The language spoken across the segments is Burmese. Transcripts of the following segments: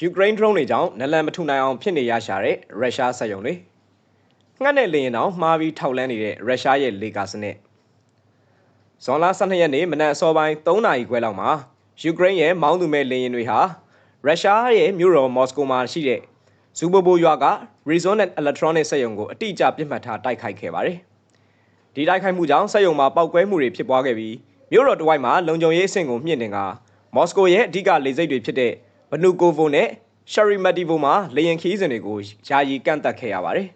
ယူကရိန်း drone တွေကြောင့်နလန်မထူနိုင်အောင်ဖြစ်နေရရှာတဲ့ရုရှားစက်ရုံတွေငှက်နဲ့လေရင်တောင်မှားပြီးထောက်လန်းနေတဲ့ရုရှားရဲ့လေကာစနစ်ဇွန်လ12ရက်နေ့မနက်အစောပိုင်း3နာရီခွဲလောက်မှာယူကရိန်းရဲ့မောင်းသူမဲ့လေရင်တွေဟာရုရှားရဲ့မြို့တော်မော်စကိုမှာရှိတဲ့ဇူဘိုဘိုရွာက Resonant Electronic စက်ရုံကိုအတိအကျပြစ်မှတ်ထားတိုက်ခိုက်ခဲ့ပါတယ်။ဒီတိုက်ခိုက်မှုကြောင့်စက်ရုံမှာပောက်ကွဲမှုတွေဖြစ်ပွားခဲ့ပြီးမြို့တော်တစ်ဝိုက်မှာလုံခြုံရေးအဆင့်ကိုမြင့်တင်ကမော်စကိုရဲ့အဓိကလေဆိပ်တွေဖြစ်တဲ့ ဘနူကိုဗိုနဲ့ရှာရီမက်တီဗိုမှာလေယာဉ်ခီးစဉ်တွေကိုယာယီကန့်သက်ခဲ့ရပါတယ်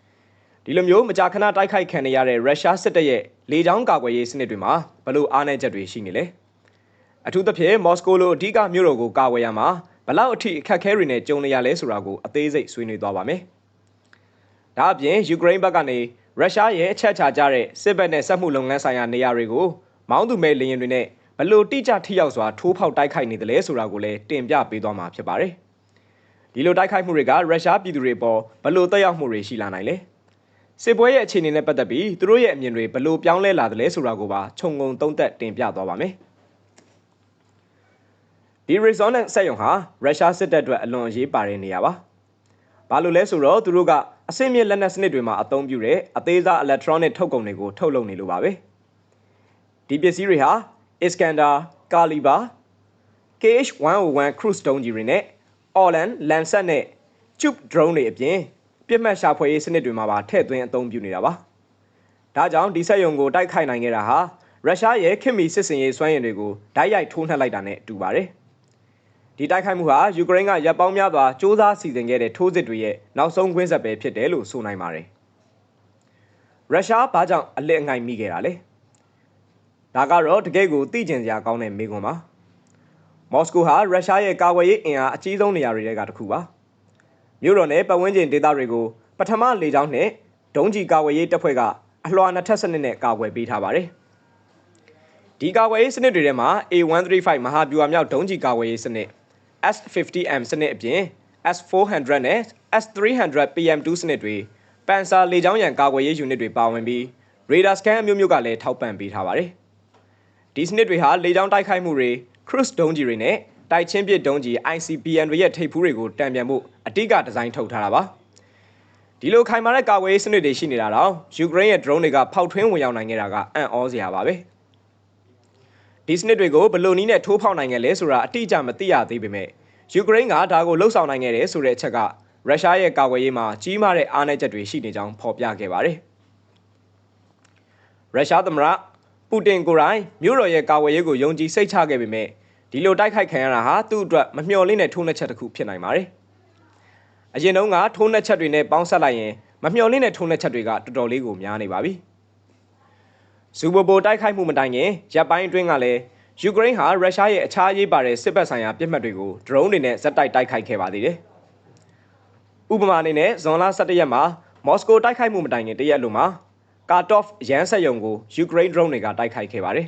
။ဒီလိုမျိုးမကြာခဏတိုက်ခိုက်ခံနေရတဲ့ရုရှားစစ်တပ်ရဲ့လေကြောင်းကာကွယ်ရေးစနစ်တွေမှာဘလို့အားနည်းချက်တွေရှိနေလဲ။အထူးသဖြင့်မော်စကိုလိုအဓိကမြို့တော်ကိုကာကွယ်ရမှာဘလောက်အထိအခက်အခဲတွေနဲ့ကြုံနေရလဲဆိုတာကိုအသေးစိတ်ဆွေးနွေးသွားပါမယ်။ဒါအပြင်ယူကရိန်းဘက်ကနေရုရှားရဲ့အချက်ချာကြတဲ့စစ်ဘက်နဲ့စက်မှုလုပ်ငန်းဆိုင်ရာနေရာတွေကိုမောင်းသူမဲ့လေယာဉ်တွေနဲ့ ဘလို့တိကျထိရောက်စွာထိုးဖောက်တိုက်ခိုက်နေတယ်လဲဆိုတာကိုလည်းတင်ပြပေးသွားမှာဖြစ်ပါတယ်။ဒီလိုတိုက်ခိုက်မှုတွေကရုရှားပြည်သူတွေပေါ်ဘလို့တက်ရောက်မှုတွေရှိလာနိုင်လဲ။စစ်ပွဲရဲ့အခြေအနေနဲ့ပတ်သက်ပြီးသူတို့ရဲ့အမြင်တွေဘလို့ပြောင်းလဲလာတယ်လဲဆိုတာကိုပါခြုံငုံသုံးသပ်တင်ပြသွားပါမယ်။ဒီ resonance စက်ရုံဟာရုရှားစစ်တပ်အတွက်အလွန်အရေးပါတဲ့နေရာပါ။ဘာလို့လဲဆိုတော့သူတို့ကအဆင့်မြင့်လက်နက်စနစ်တွေမှာအသုံးပြုတဲ့အသေးစား electronic ထုတ်ကုန်တွေကိုထုတ်လုပ်နေလို့ပါပဲ။ဒီပစ္စည်းတွေဟာ Iskander, Caliber, KH-101 cruise တုံးကြီးတွေနဲ့ Orlan, Lancet နဲ့ Tube drone တွေအပြင်ပြစ်မှတ်ရှာဖွေရေးစနစ်တွေမှာပါထည့်သွင်းအသုံးပြုနေတာပါ။ဒါကြောင့်ဒီစက်ရုံကိုတိုက်ခိုက်နိုင်ခဲ့တာဟာရုရှားရဲ့ခင်မီစစ်စင်ရေးစွမ်းရည်တွေကိုဓာတ်ရိုက်ထိုးနှက်လိုက်တာနဲ့တူပါတယ်။ဒီတိုက်ခိုက်မှုဟာယူကရိန်းကရပ်ပေါင်းများစွာစ조사စီစဉ်ခဲ့တဲ့ထိုးစစ်တွေရဲ့နောက်ဆုံးကွင်းဆက်ပဲဖြစ်တယ်လို့ဆိုနိုင်ပါတယ်။ရုရှားဘာကြောင့်အလစ်အငိုက်မိခဲ့တာလဲ။ ဒါကတော့တကယ့်ကိုသိကျင်စရာကောင်းတဲ့မေးခွန်းပါမော်စကိုဟာရုရှားရဲ့ကာကွယ်ရေးအင်အားအကြီးဆုံးနေရာတွေကတစ်ခုပါမြို့တော်နဲ့ပတ်ဝန်းကျင်ဒေသတွေကိုပထမလေကြောင်းနဲ့ဒုံးကျည်ကာကွယ်ရေးတပ်ဖွဲ့ကအလွှာနှစ်ထပ်စနစ်နဲ့ကာကွယ်ပေးထားပါတယ်ဒီကာကွယ်ရေးစနစ်တွေထဲမှာ A135 မဟာဗျူဟာမြောက်ဒုံးကျည်ကာကွယ်ရေးစနစ် S50M စနစ်အပြင် S400 နဲ့ S300 PM2 စနစ်တွေပန်ဆာလေကြောင်းရန်ကာကွယ်ရေးယူနစ်တွေပါဝင်ပြီး radar scan အမျိုးမျိုးကလည်းထောက်ပံ့ပေးထားပါတယ် ဒီစနစ်တွေဟာလေကြောင်းတိုက်ခိုက်မှုတွေ cruise ဒုံးကြီးတွေနဲ့တိုက်ချင်းပစ်ဒုံးကြီး ICBM တွေရဲ့ထိပ်ဖူးတွေကိုတံပြန်မှုအတိကဒီဇိုင်းထုတ်ထားတာပါဒီလိုခိုင်မာတဲ့ကာကွယ်ရေးစနစ်တွေရှိနေတာတော့ယူကရိန်းရဲ့ drone တွေကဖောက်ထွင်းဝင်ရောက်နိုင်ခဲ့တာကအံ့ဩစရာပါပဲဒီစနစ်တွေကိုဘလို့နီးနဲ့ထိုးဖောက်နိုင်ခဲ့လဲဆိုတာအတိအကျမသိရသေးပေမဲ့ယူကရိန်းကဒါကိုလှုပ်ဆောင်နိုင်ခဲ့တယ်ဆိုတဲ့အချက်ကရုရှားရဲ့ကာကွယ်ရေးမှာကြီးမားတဲ့အားနည်းချက်တွေရှိနေကြောင်းဖော်ပြခဲ့ပါတယ်ရုရှားသမ္မတ ပူတင်ကိုယ်တိုင်မြို့တော်ရဲ့ကာဝယ်ရေးကိုယုံကြည်စိတ်ချခဲ့ပေမဲ့ဒီလိုတိုက်ခိုက်ခံရတာဟာသူ့အတွက်မမျှော်လင့်တဲ့ထိုးနှက်ချက်တစ်ခုဖြစ်နိုင်ပါတယ်။အရင်တုန်းကထိုးနှက်ချက်တွေနဲ့ပေါင်းဆက်လိုက်ရင်မမျှော်လင့်တဲ့ထိုးနှက်ချက်တွေကတော်တော်လေးကိုများနေပါပြီ။ဇူဘိုဘိုတိုက်ခိုက်မှုမတိုင်ခင်ရပ်ပိုင်းအတွင်းကလည်းယူကရိန်းဟာရုရှားရဲ့အခြားရေးပါတဲ့စစ်ဘက်ဆိုင်ရာပြစ်မှတ်တွေကို drone တွေနဲ့ဇက်တိုက်တိုက်ခိုက်ခဲ့ပါသေးတယ်။ဥပမာအနေနဲ့ဇွန်လ17ရက်မှာမော်စကိုတိုက်ခိုက်မှုမတိုင်ခင်တရက်လိုမှာ ကာတော့ရန်ဆက်ယုံကိုယူကရိန်း drone တွေကတိုက်ခိုက်ခဲ့ပါတယ်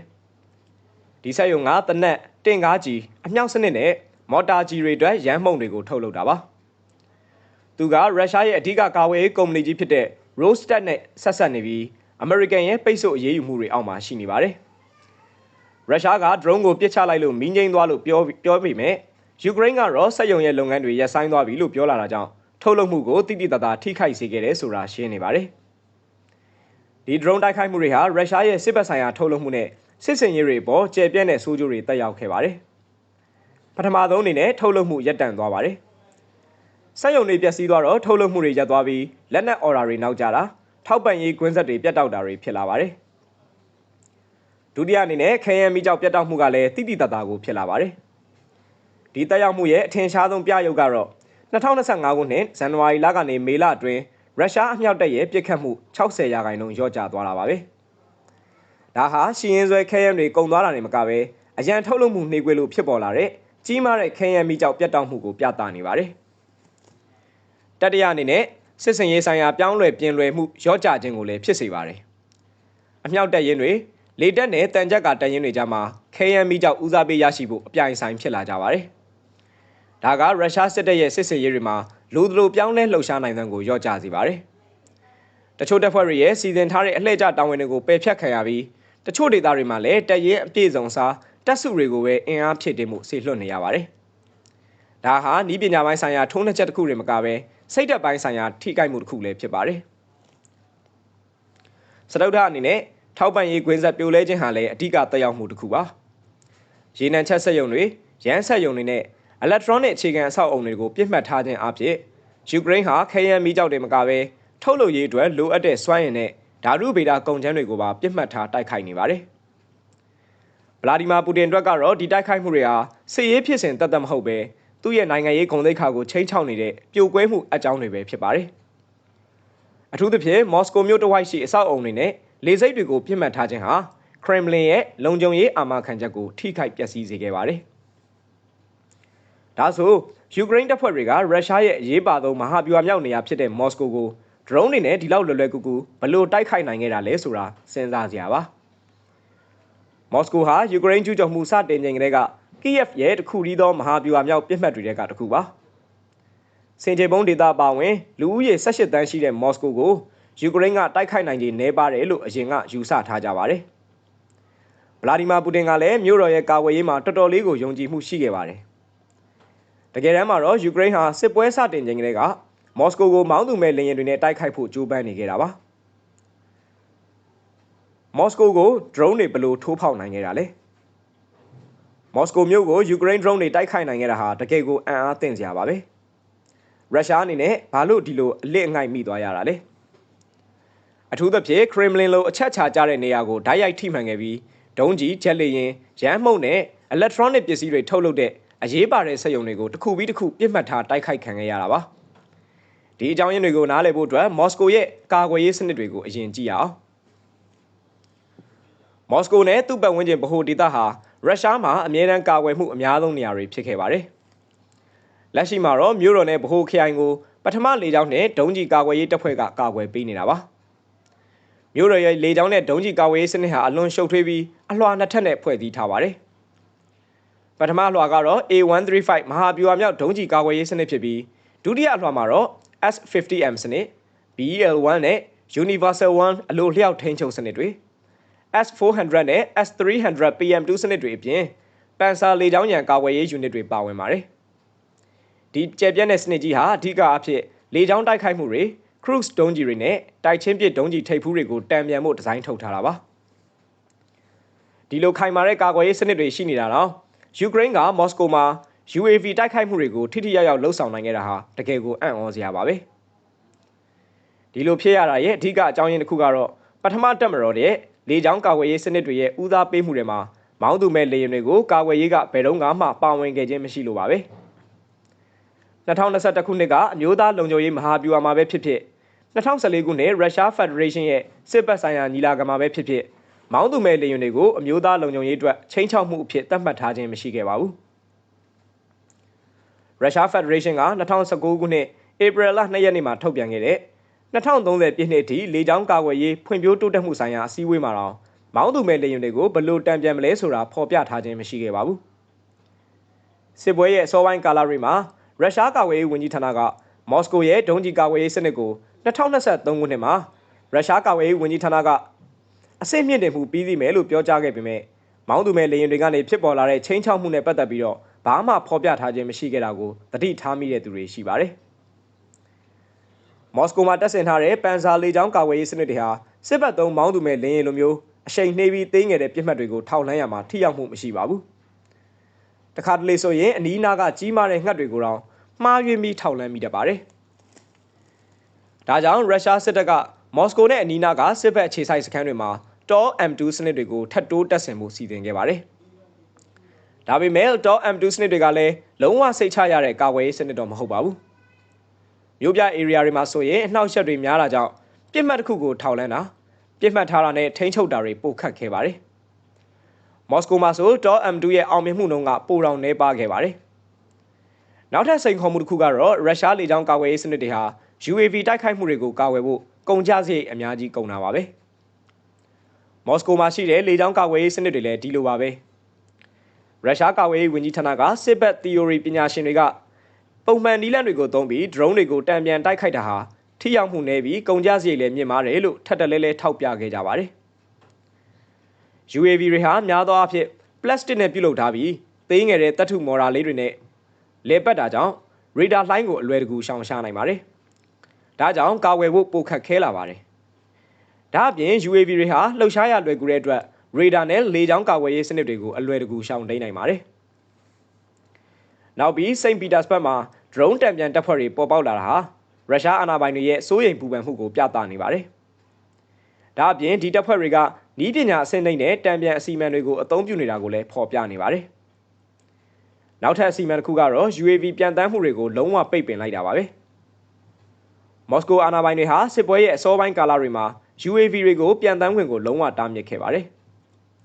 ။ဒီဆက်ယုံကတနက်တင်ကားကြီးအမြောက်စနစ်နဲ့မော်တာကြီးတွေအတွက်ရန်မှုန်တွေကိုထုတ်လုပ်တာပါ။သူကရုရှားရဲ့အဓိကကာဝေးကုမ္ပဏီကြီးဖြစ်တဲ့ Rostat နဲ့ဆက်ဆက်နေပြီးအမေရိကန်ရဲ့ပိတ်ဆို့အရေးယူမှုတွေအောက်မှာရှိနေပါတယ်။ရုရှားက drone ကိုပစ်ချလိုက်လို့မင်းငိမ့်သွားလို့ပြောပြောပေမဲ့ယူကရိန်းကတော့စက်ယုံရဲ့လုပ်ငန်းတွေရပ်ဆိုင်းသွားပြီလို့ပြောလာတာကြောင့်ထုတ်လုပ်မှုကိုတိတိတသားထိခိုက်စေခဲ့တယ်ဆိုတာရှင်းနေပါတယ်။ ဒီ drone တိုက်ခိုက်မှုတွေဟာရုရှားရဲ့စစ်ဘက်ဆိုင်ရာထုတ်လုပ်မှုနဲ့စစ်စင်ရေးတွေပေါ်ကျယ်ပြန့်တဲ့ဆိုးကျိုးတွေတက်ရောက်ခဲ့ပါတယ်။ပထမဆုံးအနေနဲ့ထုတ်လုပ်မှုရပ်တန့်သွားပါတယ်။စက်ရုံတွေပျက်စီးသွားတော့ထုတ်လုပ်မှုတွေရပ်သွားပြီးလက်နက် order တွေနောက်ကျတာထောက်ပံ့ရေးကွင်းဆက်တွေပြတ်တောက်တာတွေဖြစ်လာပါတယ်။ဒုတိယအနေနဲ့ခရမ်းမီကြောက်ပြတ်တောက်မှုကလည်းတိတိတတ်တာကိုဖြစ်လာပါတယ်။ဒီတက်ရောက်မှုရဲ့အထင်ရှားဆုံးပြရုပ်ကတော့2025ခုနှစ်ဇန်နဝါရီလကနေမေလအတွင်း ရုရှားအမြောက်တပ်ရဲ့ပြစ်ခတ်မှု60ရာခိုင်နှုန်းလျော့ကျသွားတာပါပဲ။ဒါဟာရှီရင်ဆွဲခဲယမ်းတွေကုန်သွားတာနဲ့မကပဲအရန်ထုတ်လုပ်မှုနှေးကွေးလို့ဖြစ်ပေါ်လာတဲ့ကြီးမားတဲ့ခဲယမ်းမိကြောက်ပြတ်တောက်မှုကိုပြသနေပါတယ်။တတိယအနေနဲ့စစ်စင်ရေးဆိုင်ရာပြောင်းလဲပြင်လွယ်မှုလျော့ကျခြင်းကိုလည်းဖြစ်စေပါတယ်။အမြောက်တပ်ရင်းတွေလေတက်နဲ့တန်ကြက်ကတပ်ရင်းတွေကြားမှာခဲယမ်းမိကြောက်ဦးစားပေးရရှိဖို့အပြိုင်ဆိုင်ဖြစ်လာကြပါတယ်။ ဒါကရုရှားစစ်တပ်ရဲ့စစ်စင်ရေးတွေမှာလူသလိုပြောင်းလဲလှုပ်ရှားနိုင်တဲ့ကိုရော့ကျစေပါတယ်။တချို့တပ်ဖွဲ့တွေရဲ့စီစဉ်ထားတဲ့အလှည့်ကျတာဝန်တွေကိုပယ်ဖျက်ခံရပြီးတချို့ဒေသတွေမှာလည်းတပ်ရဲအပြည့်စုံစားတပ်စုတွေကိုပဲအင်အားဖြည့်တင်မှုဆေလွတ်နေရပါတယ်။ဒါဟာဤပညာပိုင်းဆိုင်ရာထုံးနှက်ချက်တစ်ခုတွေမကဘဲစိတ်သက်ပိုင်းဆိုင်ရာထိခိုက်မှုတစ်ခုလည်းဖြစ်ပါတယ်စတုဒ္ဓအနေနဲ့ထောက်ပံ့ရေးကွင်းဆက်ပြိုလဲခြင်းဟာလည်းအဓိကသက်ရောက်မှုတစ်ခုပါရေနံချက်ဆက်ယုံတွေရန်ဆက်ယုံတွေနဲ့ electronic အခြေခံအဆောက်အအုံတွေကိုပြစ်မှတ်ထားခြင်းအပြင်ယူကရိန်းဟာခရမ်းမီးကြောက်တွေမကဘဲထုတ်လုပ်ရေးအတွက်လိုအပ်တဲ့စွမ်းရည်နဲ့ဓာတုဗေဒကုန်ကျန်းတွေကိုပါပြစ်မှတ်ထားတိုက်ခိုက်နေပါတယ်ဗလာဒီမာပူတင်အတွက်ကတော့ဒီတိုက်ခိုက်မှုတွေဟာစစ်ရေးဖြစ်စဉ်တသက်မဟုတ်ပဲသူ့ရဲ့နိုင်ငံရေးဂုဏ်သိက္ခာကိုချိန်ချောက်နေတဲ့ပြိုကွဲမှုအကြောင်းတွေပဲဖြစ်ပါတယ်။အထူးသဖြင့်မော်စကိုမြို့တစ်ဝိုက်ရှိအဆောက်အုံတွေနဲ့လေဆိပ်တွေကိုပြစ်မှတ်ထားခြင်းဟာခရမ်လင်ရဲ့လုံခြုံရေးအာမခံချက်ကိုထိခိုက်ပျက်စီးစေခဲ့ပါတယ်။ ဒါဆိုယူကရိန်းတပ်ဖွဲ့တွေကရုရှားရဲ့အရေးပါဆုံးမဟာဗျူဟာမြောက်နေရာဖြစ်တဲ့မော်စကိုကိုဒရုန်းတွေနဲ့ဒီလောက်လွယ်လွယ်ကူကူဘလို့တိုက်ခိုက်နိုင်ခဲ့တာလဲဆိုတာစဉ်းစားကြရပါ။မော်စကိုဟာယူကရိန်းကျူးကျော်မှုစတင်ချိန်ကတည်းကကီယက်ရဲ့တခုတည်းသောမဟာဗျူဟာမြောက်ပြစ်မှတ်တွေကတခုပါစင်ကြေဘုံဒေတာပါဝင်လူဦးရေ18တန်းရှိတဲ့မော်စကိုကိုယူကရိန်းကတိုက်ခိုက်နိုင်ခြင်းနည်းပါတယ်လို့အရင်ကယူဆထားကြပါတယ်ဗလာဒီမာပူတင်ကလည်းမြို့တော်ရဲ့ကာကွယ်ရေးမှာတော်တော်လေးကိုယုံကြည်မှုရှိခဲ့ပါတယ် တကယ်တမ်းမှာတော့ယူကရိန်းဟာစစ်ပွဲစတင်ချိန်ကလေးကမော်စကိုကိုမောင်းသူမဲ့လေယာဉ်တွေနဲ့တိုက်ခိုက်ဖို့ကြိုးပမ်းနေခဲ့တာပါမော်စကိုကို drone တွေဘယ်လိုထိုးဖောက်နိုင်ခဲ့တာလဲမော်စကိုမြို့ကိုယူကရိန်း drone တွေတိုက်ခိုက်နိုင်ခဲ့တာဟာတကယ်ကိုအံ့အားသင့်စရာပါပဲရုရှားအနေနဲ့ဘာလို့ဒီလိုအလစ်အငိုက်မိသွားရတာလဲအထူးသဖြင့်ခရမ်လင်လိုအချက်ချာကြတဲ့နေရာကိုဓာတ်ရိုက်ထိမှန်ခဲ့ပြီးဒုံးကြီးဂျက်လေရင်ရမ်းမှုန့်နဲ့ electronic ပစ္စည်းတွေထုတ်လုပ်တဲ့ အရေးပါတဲ့စက်ရုံတွေကိုတစ်ခုပြီးတစ်ခုပြစ်မှတ်ထားတိုက်ခိုက်ခံခဲ့ရတာပါဒီအကြောင်းရင်းတွေကိုနားလည်ဖို့အတွက်မော်စကိုရဲ့ကာကွယ်ရေးစနစ်တွေကိုအရင်ကြည့်ရအောင်မော်စကိုနဲ့သူ့ပတ်ဝန်းကျင်ဗဟိုဒေသဟာရုရှားမှာအမြဲတမ်းကာကွယ်မှုအများဆုံးနေရာတွေဖြစ်ခဲ့ပါတယ်။လက်ရှိမှာတော့မြို့တော်နဲ့ဗဟိုခရိုင်ကိုပထမလေကြောင်းနဲ့ဒုံးကျည်ကာကွယ်ရေးတပ်ဖွဲ့ကကာကွယ်ပေးနေတာပါ။မြို့တော်ရဲ့လေကြောင်းနဲ့ဒုံးကျည်ကာကွယ်ရေးစနစ်ဟာအလွန်ရှုပ်ထွေးပြီးအလွှာနှစ်ထပ်နဲ့ဖွဲ့စည်းထားပါတယ်။ ပထမအလွှာကတော့ A135 မဟာဗျူဟာမြောက်ဒုံးကျည်ကာကွယ်ရေးစနစ်ဖြစ်ပြီးဒုတိယအလွှာမှာတော့ S50M စနစ် BL1 နဲ့ Universal 1အလိုလျှောက်ထိန်းချုပ်စနစ်တွေ S400 နဲ့ S300 PM2 စနစ်တွေအပြင်ပန်ဆာလေကြောင်းရန်ကာကွယ်ရေးယူနစ်တွေပါဝင်ပါတယ်။ဒီကျယ်ပြန့်တဲ့စနစ်ကြီးဟာအထူးအဖြစ်လေကြောင်းတိုက်ခိုက်မှုတွေ cruise ဒုံးကြီးတွေနဲ့တိုက်ချင်းပစ်ဒုံးကြီးထိပ်ဖူးတွေကိုတံပြန်ဖို့ဒီဇိုင်းထုတ်ထားတာပါ။ဒီလိုခိုင်မာတဲ့ကာကွယ်ရေးစနစ်တွေရှိနေတာတော့ ယူကရိန်းကမော်စကိုမှာ UAV တိုက်ခိုက်မှုတွေကိုထိထိရောက်ရောက်လှုပ်ဆောင်နိုင်ခဲ့တာဟာတကယ်ကိုအံ့ဩစရာပါပဲ။ဒီလိုဖြစ်ရတာရဲ့အဓိကအကြောင်းရင်းတစ်ခုကတော့ပထမတက်မတော်တဲ့လေကြောင်းကာကွယ်ရေးစနစ်တွေရဲ့ဦးစားပေးမှုတွေမှာမောင်းသူမဲ့လေယာဉ်တွေကိုကာကွယ်ရေးကဘယ်တော့မှပါဝင်ခဲ့ခြင်းမရှိလို့ပါပဲ2021ခုနှစ်ကအမျိုးသားလုံခြုံရေးမဟာဗျူဟာမှာပဲဖြစ်ဖြစ်2014ခုနှစ်ရုရှားဖက်ဒရေးရှင်းရဲ့စစ်ပတ်ဆိုင်ရာညီလာခံမှာပဲဖြစ်ဖြစ် မောင်းသူမဲ့လေယာဉ်တွေကိုအမျိုးသားလုံခြုံရေးအတွက်ချိန်ချောက်မှုအဖြစ်သတ်မှတ်ထားခြင်းမရှိခဲ့ပါဘူးရုရှားဖက်ဒရေးရှင်းက2019ခုနှစ်ဧပြီလ2ရက်နေ့မှာထုတ်ပြန်ခဲ့တဲ့2030ပြည့်နှစ်အထိလေကြောင်းကာကွယ်ရေးဖွံ့ဖြိုးတိုးတက်မှုဆိုင်ရာအစည်းအဝေးမှာတော့မောင်းသူမဲ့လေယာဉ်တွေကိုဘလို့တံပြန်မလဲဆိုတာဖော်ပြထားခြင်းမရှိခဲ့ပါဘူးစစ်ပွဲရဲ့အစောပိုင်းကာလတွေမှာရုရှားကာကွယ်ရေးဝန်ကြီးဌာနကမော်စကိုရဲ့ဒုံးကျည်ကာကွယ်ရေးစနစ်ကို2023ခုနှစ်မှာရုရှားကာကွယ်ရေးဝန်ကြီးဌာနက အဆင့်မြင့်တင်မှုပြီးစီးမယ်လို့ပြောကြားခဲ့ပေမဲ့မောင်းသူမဲ့လေယာဉ်တွေကနေဖြစ်ပေါ်လာတဲ့ချင်းချောက်မှုနဲ့ပတ်သက်ပြီးတော့ဘာမှဖော်ပြထားခြင်းမရှိခဲ့တာကိုသတိထားမိတဲ့သူတွေရှိပါတယ်။မော်စကိုမှာတက်ဆင်ထားတဲ့ပန်ဆာလေကြောင်းကာကွယ်ရေးစနစ်တွေဟာစစ်ဘက်သုံးမောင်းသူမဲ့လင်းရင်လိုမျိုးအရှိန်နှေးပြီးသိမ်းငယ်တဲ့ပြစ်မှတ်တွေကိုထောက်လှမ်းရမှာထိရောက်မှုမရှိပါဘူး။တခါတလေဆိုရင်အနီးနားကကြီးမားတဲ့ငှက်တွေကိုတော့မှားယွင်းပြီးထောက်လှမ်းမိတတ်ပါတယ်။ဒါကြောင့်ရုရှားစစ်တပ်ကမော်စကိုနဲ့အနီးနားကစစ်ဘက်အခြေစိုက်စခန်းတွေမှာ တော M2 စနစ်တွေကိုထပ်တိုးတက်ဆင်မှုစီစဉ်ခဲ့ပါတယ်။ဒါပေမဲ့တော M2 စနစ်တွေကလည်းလုံးဝစိတ်ချရတဲ့ကာကွယ်ရေးစနစ်တော့မဟုတ်ပါဘူး။မြို့ပြ area တွေမှာဆိုရင်အနှောက်အယှက်တွေများလာကြောင်းပြစ်မှတ်တစ်ခုကိုထောက်လန်းတာပြစ်မှတ်ထားတာနဲ့ထိန်းချုပ်တာတွေပိုခတ်ခဲ့ပါတယ်။မော်စကိုမှာဆိုဒေါ် M2 ရဲ့အောင်မြင်မှုနှုန်းကပိုတောင်နှဲပါခဲ့ပါတယ်။နောက်ထပ်စိန်ခေါ်မှုတစ်ခုကတော့ရုရှားလေကြောင်းကာကွယ်ရေးစနစ်တွေဟာ UAV တိုက်ခိုက်မှုတွေကိုကာကွယ်ဖို့ကုန်ကျစရိတ်အများကြီးကုန်တာပါပဲ။ မော်စကိုမှာရှိတဲ့လေကြောင်းကာကွယ်ရေးစနစ်တွေလည်းဒီလိုပါပဲ။ရုရှားကာကွယ်ရေးဝန်ကြီးဌာနကစစ်ဘက် theory ပညာရှင်တွေကပုံမှန်နီးလန့်တွေကိုသုံးပြီး drone တွေကိုတံပြန်တိုက်ခိုက်တာဟာထိရောက်မှုနည်းပြီးကုန်ကျစရိတ်လည်းမြင့်မားတယ်လို့ထပ်တလဲလဲထောက်ပြခဲ့ကြပါတယ်။ UAV တွေဟာများသောအားဖြင့် plastic နဲ့ပြုလုပ်ထားပြီးသေးငယ်တဲ့တတ်ထုမော်ရာလေးတွေနဲ့လေပတ်တာကြောင့်ရေဒါလှိုင်းကိုအလွယ်တကူရှောင်ရှားနိုင်ပါတယ်။ဒါကြောင့်ကာဝယ်ဖို့ပိုခက်ခဲလာပါတယ်။ ဒါအပြင် UAV တွေဟာလှုပ်ရှားရလွယ်ကူတဲ့အတွက်ရေဒါနဲ့လေကြောင်းကာဝယ်ရေးစနစ်တွေကိုအလွယ်တကူရှောင်တိန်နိုင်ပါတယ်။နောက်ပြီးစိန့်ပီတာစဘတ်မှာ drone တံပြန်တပ်ဖွဲ့တွေပေါ်ပေါက်လာတာဟာရုရှားအာဏာပိုင်တွေရဲ့စိုးရိမ်ပူပန်မှုကိုပြသနေပါတယ်။ဒါအပြင်ဒီတပ်ဖွဲ့တွေကဤပညာအဆင့်နှိမ့်တဲ့တံပြန်အစီအမံတွေကိုအသုံးပြုနေတာကိုလည်းဖော်ပြနေပါတယ်။နောက်ထပ်အစီအမံတစ်ခုကတော့ UAV ပြန်တမ်းမှုတွေကိုလုံးဝပိတ်ပင်လိုက်တာပါပဲ။မော်စကိုအာဏာပိုင်တွေဟာစစ်ပွဲရဲ့အစောပိုင်းကာလတွေမှာ UAV တွေကိုပြန်တမ်းခွင့်ကိုလုံးဝတားမြစ်ခဲ့ပါတယ်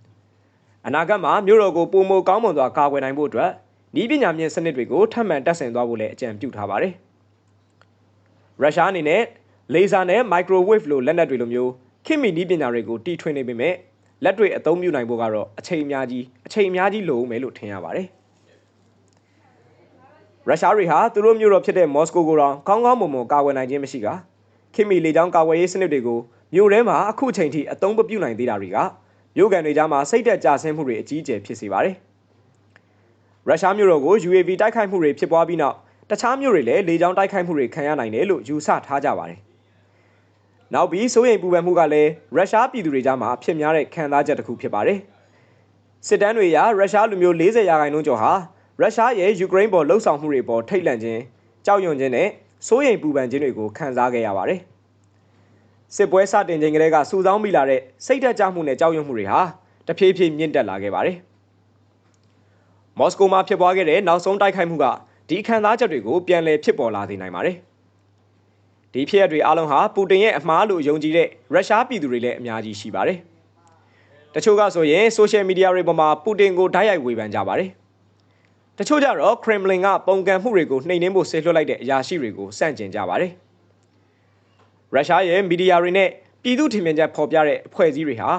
။အနာဂတ်မှာမြို့တော်ကိုပုံမကောင်းမွန်စွာကာကွယ်နိုင်ဖို့အတွက်ဤပညာမြင့်စနစ်တွေကိုထပ်မံတက်ဆင်သွားဖို့လည်းအကြံပြုထားပါတယ်။ရုရှားအနေနဲ့လေဆာနဲ့မိုက်ခရိုဝေ့ဖ်လိုလက်နက်တွေလိုမျိုးခင်မီနီးပညာတွေကိုတီထွင်နေပေမဲ့လက်တွေအသုံးပြုနိုင်ဖို့ကတော့အချိန်အများကြီးအချိန်အများကြီးလိုဦးမယ်လို့ထင်ရပါတယ်ရုရှားတွေဟာသူတို့မြို့တော်ဖြစ်တဲ့မော်စကိုကိုတော့ကောင်းကောင်းမွန်မွန်ကာကွယ်နိုင်ခြင်းမရှိကခင်မီလေကြောင်းကာကွယ်ရေးစနစ်တွေကို မြို့ထဲမှာအခုချိန်ထိအသုံးမပြုနိုင်သေးတာတွေကမြို့ကန်တွေကြားမှာစိတ်သက်ကြဆင်းမှုတွေအကြီးအကျယ်ဖြစ်စေပါတယ်ရုရှားမြို့တော်ကို UAV တိုက်ခိုက်မှုတွေဖြစ်ပွားပြီးနောက်တခြားမြို့တွေလည်းလေကြောင်းတိုက်ခိုက်မှုတွေခံရနိုင်တယ်လို့ယူဆထားကြပါတယ်။နောက်ပြီးစိုးရိမ်ပူပန်မှုကလည်းရုရှားပြည်သူတွေကြားမှာဖြစ်များတဲ့ခံစားချက်တစ်ခုဖြစ်ပါတယ်။စစ်တမ်းတွေအရရုရှားလူမျိုး40ရာခိုင်နှုန်းကျော်ဟာရုရှားရဲ့ယူကရိန်းပေါ်လှုပ်ဆောင်မှုတွေပေါ်ထိတ်လန့်ခြင်းကြောက်ရွံ့ခြင်းနဲ့စိုးရိမ်ပူပန်ခြင်းတွေကိုခံစားခဲ့ရပါတယ်။ စစ်ပွဲစတင်ချိန်ကလေးကစူဆောင်းမိလာတဲ့စိတ်ဓာတ်ကြမှုနဲ့ကြောက်ရွံ့မှုတွေဟာတဖြည်းဖြည်းမြင့်တက်လာခဲ့ပါတယ်။မော်စကိုမှာဖြစ်ပွားခဲ့တဲ့နောက်ဆုံးတိုက်ခိုက်မှုကဒီခံစားချက်တွေကိုပြန်လည်ဖြစ်ပေါ်လာစေနိုင်ပါတယ်။ဒီဖြစ်ရပ်တွေအလုံးဟာပူတင်ရဲ့အမှားလို့ယုံကြည်တဲ့ရုရှားပြည်သူတွေလည်းအများကြီးရှိပါတယ်။တချို့ကဆိုရင်ဆိုရှယ်မီဒီယာတွေပေါ်မှာပူတင်ကိုဓာတ်ရိုက်ဝေဖန်ကြပါတယ်။တချို့ကြတော့ခရမ်လင်ကပုံကံမှုတွေကိုနှိမ်နင်းဖို့ဆေလွှတ်လိုက်တဲ့အရာရှိတွေကိုစန့်ကျင်ကြပါတယ်။ ရုရှားရဲ့မီဒီယာတွေနဲ့ပြည်သူထင်မြင်ချက်ဖော်ပြတဲ့အဖွဲ့အစည်းတွေဟာ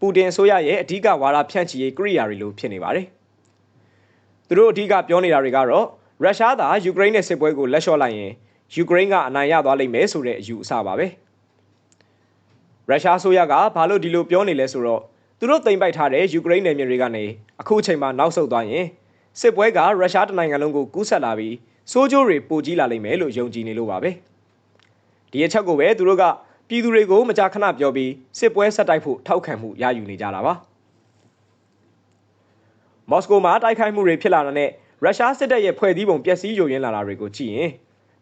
ပူတင်အစိုးရရဲ့အဓိကဝါဒဖြန့်ချီရေးကိရိယာတွေလိုဖြစ်နေပါတယ်။သူတို့အဓိကပြောနေတာတွေကတော့ရုရှားသာယူကရိန်းနဲ့စစ်ပွဲကိုလက်လျှော့လိုက်ရင်ယူကရိန်းကအနိုင်ရသွားလိမ့်မယ်ဆိုတဲ့အယူအဆပါပဲရုရှားဆိုရကဘာလို့ဒီလိုပြောနေလဲဆိုတော့သူတို့တင်ပိုက်ထားတဲ့ယူကရိန်းနယ်မြေတွေကနေအခုအချိန်မှာနောက်ဆုတ်သွားရင်စစ်ပွဲကရုရှားတနိုင်ငံလုံးကိုကူးဆက်လာပြီးစိုးကျိုးတွေပိုကြီးလာလိမ့်မယ်လို့ယုံကြည်နေလို့ပါပဲ ဒီအချက်ကိုပဲသူတို့ကပြည်သူတွေကိုမကြာခဏပြောပြီးစစ်ပွဲဆက်တိုက်ဖို့ထောက်ခံမှုရယူနေကြတာပါမော်စကိုမှာတိုက်ခိုက်မှုတွေဖြစ်လာတဲ့နဲ့ရုရှားစစ်တပ်ရဲ့ဖွဲ့စည်းပုံပျက်စီးယိုယွင်းလာတာတွေကိုကြည့်ရင်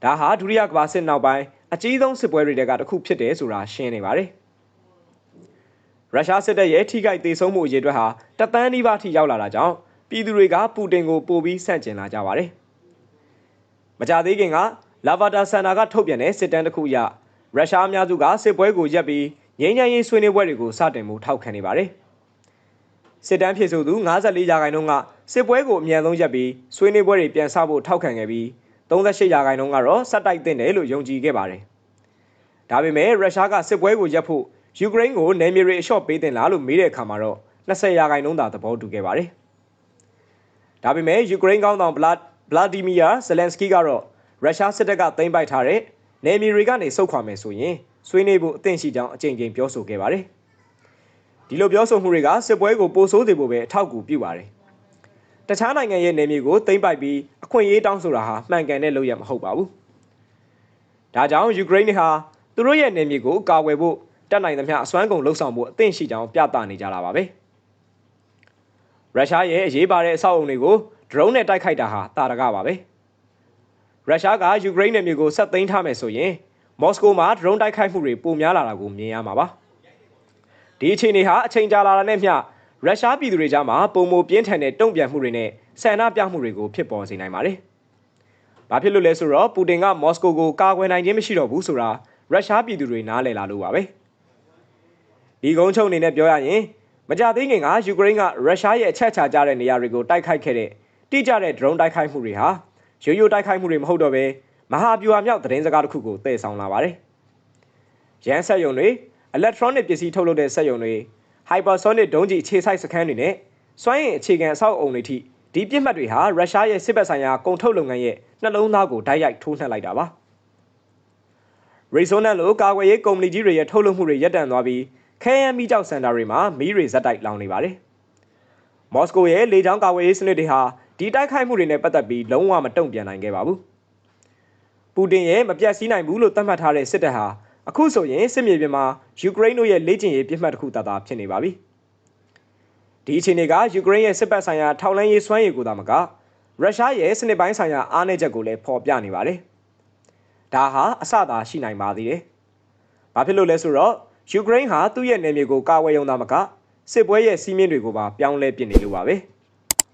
ဒါဟာဒုတိယကမ္ဘာစစ်နောက်ပိုင်းအကြီးဆုံးစစ်ပွဲတွေကတစ်ခုဖြစ်တယ်ဆိုတာရှင်းနေပါတယ်။ရုရှားစစ်တပ်ရဲ့ထိခိုက်ဒေဆုံးမှုအရေးအတွက်ဟာတသန်းနီးပါးထိရောက်လာတာကြောင့်ပြည်သူတွေကပူတင်ကိုပိုပြီးဆန့်ကျင်လာကြပါတယ်။မကြသေးခင်က လာဗာတာဆန်နာကထုတ်ပြန်တဲ့စစ်တမ်းတစ်ခုအရရုရှားအများစုကစစ်ပွဲကိုရပ်ပြီးငြိမ်းချမ်းရေးဆွေးနွေးပွဲတွေကိုစတင်မှုထောက်ခံနေပါတယ်။စစ်တမ်းဖြစ်ဆိုသူ54ရာခိုင်နှုန်းကစစ်ပွဲကိုအမြန်ဆုံးရပ်ပြီးဆွေးနွေးပွဲတွေပြန်ဆဖို့ထောက်ခံခဲ့ပြီး38ရာခိုင်နှုန်းကတော့စက်တိုက်တင်တယ်လို့ယုံကြည်ခဲ့ပါတယ်။ဒါပေမဲ့ရုရှားကစစ်ပွဲကိုရပ်ဖို့ယူကရိန်းကိုနယ်မြေတွေအလျှော့ပေးတင်လားလို့မေးတဲ့အခါမှာတော့20ရာခိုင်နှုန်းသာသဘောတူခဲ့ပါတယ်။ဒါပေမဲ့ယူကရိန်းကောင်းဆောင်ဗလာဗလာဒီမီယာဇလန်စကီကတော့ ရုရှားစစ်တပ်ကသိမ်းပိုက်ထားတဲ့နယ်မြေတွေကနေဆုတ်ခွာမယ်ဆိုရင်ဆွေးနွေးဖို့အသင့်ရှိကြောင်းအကြိမ်ကြိမ်ပြောဆိုခဲ့ပါတယ်။ဒီလိုပြောဆိုမှုတွေကစစ်ပွဲကိုပိုဆိုးစေဖို့ပဲအထောက်အကူပြုပါတယ်။တခြားနိုင်ငံရဲ့နယ်မြေကိုသိမ်းပိုက်ပြီးအခွင့်အရေးတောင်းဆိုတာဟာမှန်ကန်တဲ့လုပ်ရမဟုတ်ပါဘူး။ဒါကြောင့်ယူကရိန်းဟာသူတို့ရဲ့နယ်မြေကိုကာကွယ်ဖို့တက်နိုင်သမျှအစွမ်းကုန်လှုံ့ဆော်ဖို့အသင့်ရှိကြောင်းပြသနေကြတာပါပဲ။ရုရှားရဲ့အရေးပါတဲ့အဆောက်အုံတွေကို drone နဲ့တိုက်ခိုက်တာဟာတာရကပါပဲ။ ရုရှားကယူကရိန်းနယ်မြေကိုဆက်သိမ်းထားမယ်ဆိုရင်မော်စကိုမှာ drone တိုက်ခိုက်မှုတွေပိုများလာတာကိုမြင်ရမှာပါ။ဒီအခြေအနေဟာအချိန်ကြာလာတာနဲ့မျှရုရှားပြည်သူတွေကြားမှာပုံမပြင်းထန်တဲ့တုံ့ပြန်မှုတွေနဲ့ဆန္ဒပြမှုတွေကိုဖြစ်ပေါ်စေနိုင်ပါတယ်။ဘာဖြစ်လို့လဲဆိုတော့ပူတင်ကမော်စကိုကိုကာကွယ်နိုင်ခြင်းမရှိတော့ဘူးဆိုတာရုရှားပြည်သူတွေနားလည်လာလို့ပါပဲ။ဒီကုန်းချုပ်အနေနဲ့ပြောရရင်မကြသေးခင်ကယူကရိန်းကရုရှားရဲ့အချက်ချာကြတဲ့နေရာတွေကိုတိုက်ခိုက်ခဲ့တဲ့တိကျတဲ့ drone တိုက်ခိုက်မှုတွေဟာ ရိုးရိုးတိုက်ခိုက်မှုတွေမဟုတ်တော့ဘဲမဟာဗျူဟာမြောက်သတင်းစကားတစ်ခုကိုတည်ဆောင်လာပါတယ်။ရန်ဆက်ယုံတွေ electronic ပစ္စည်းထုတ်လုပ်တဲ့စက်ယုံတွေ hypersonic ဒုံးကျည်အခြေစိုက်စခန်းတွေနဲ့စွမ်းအင်အခြေခံအဆောက်အုံတွေထိဒီပြစ်မှတ်တွေဟာရုရှားရဲ့စစ်ဘက်ဆိုင်ရာကုန်ထုတ်လုပ်ငန်းရဲ့နှလုံးသားကိုတိုက်ရိုက်ထိုးနှက်လိုက်တာပါ။ Resonant လိုကာကွယ်ရေးကုမ္ပဏီကြီးတွေရဲ့ထုတ်လုပ်မှုတွေရပ်တန့်သွားပြီးခဲယမ်းမိကြောက်စင်တာတွေမှာမီးတွေဇက်တိုက်လောင်နေပါတယ်။မော်စကိုရဲ့လေကြောင်းကာကွယ်ရေးစနစ်တွေဟာ ဒီတိုက်ခိုက်မှုတွေနဲ့ပတ်သက်ပြီးလုံးဝမတုံ့ပြန်နိုင်ခဲ့ပါဘူးပူတင်ရဲ့မပြတ်စည်းနိုင်ဘူးလို့သတ်မှတ်ထားတဲ့စစ်တပ်ဟာအခုဆိုရင်စစ်မြေပြင်မှာယူကရိန်းတို့ရဲ့လေ့ကျင့်ရေးပြစ်မှတ်တစ်ခုသာသာဖြစ်နေပါပြီဒီအခြေအနေကယူကရိန်းရဲ့စစ်ပတ်ဆိုင်ရာထောက်လှမ်းရေးစွမ်းရည်ကိုသာမကရုရှားရဲ့စနစ်ပိုင်းဆိုင်ရာအားနည်းချက်ကိုလည်းဖော်ပြနေပါတယ်ဒါဟာအဆသာရှိနိုင်ပါသေးတယ်ဘာဖြစ်လို့လဲဆိုတော့ယူကရိန်းဟာသူ့ရဲ့နယ်မြေကိုကာဝယ်ရုံသာမကစစ်ပွဲရဲ့စီးမြင့်တွေကိုပါပြောင်းလဲပစ်နေလို့ပါပဲ